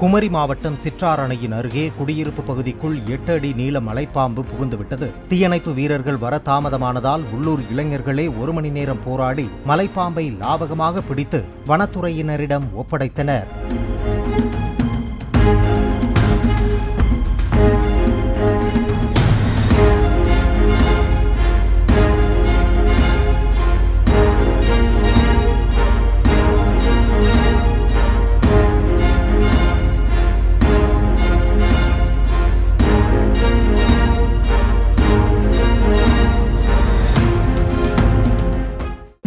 குமரி மாவட்டம் சிற்றாரணையின் அருகே குடியிருப்பு பகுதிக்குள் எட்டு அடி நீள மலைப்பாம்பு புகுந்துவிட்டது. தீயணைப்பு வீரர்கள் வர தாமதமானதால் உள்ளூர் இளைஞர்களே ஒரு மணி நேரம் போராடி மலைப்பாம்பை லாபகமாக பிடித்து வனத்துறையினரிடம் ஒப்படைத்தனர்.